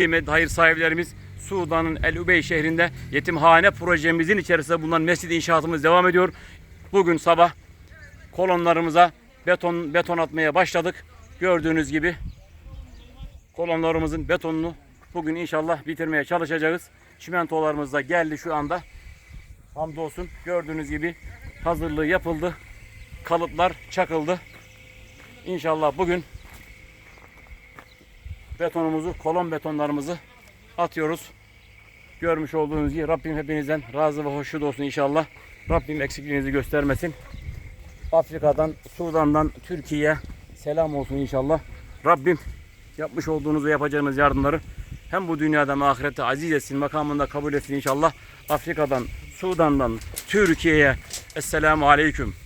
Kıymetli hayır sahiplerimiz Sudan'ın El Ubey şehrinde yetimhane projemizin içerisinde bulunan mescid inşaatımız devam ediyor. Bugün sabah kolonlarımıza beton beton atmaya başladık. Gördüğünüz gibi kolonlarımızın betonunu bugün inşallah bitirmeye çalışacağız. Çimentolarımız da geldi şu anda. Hamdolsun gördüğünüz gibi hazırlığı yapıldı. Kalıplar çakıldı. İnşallah bugün betonumuzu, kolon betonlarımızı atıyoruz. Görmüş olduğunuz gibi Rabbim hepinizden razı ve hoşnut olsun inşallah. Rabbim eksikliğinizi göstermesin. Afrika'dan, Sudan'dan Türkiye'ye selam olsun inşallah. Rabbim yapmış olduğunuz ve yapacağınız yardımları hem bu dünyada hem ahirette aziz etsin, makamında kabul etsin inşallah. Afrika'dan, Sudan'dan Türkiye'ye Esselamu Aleyküm.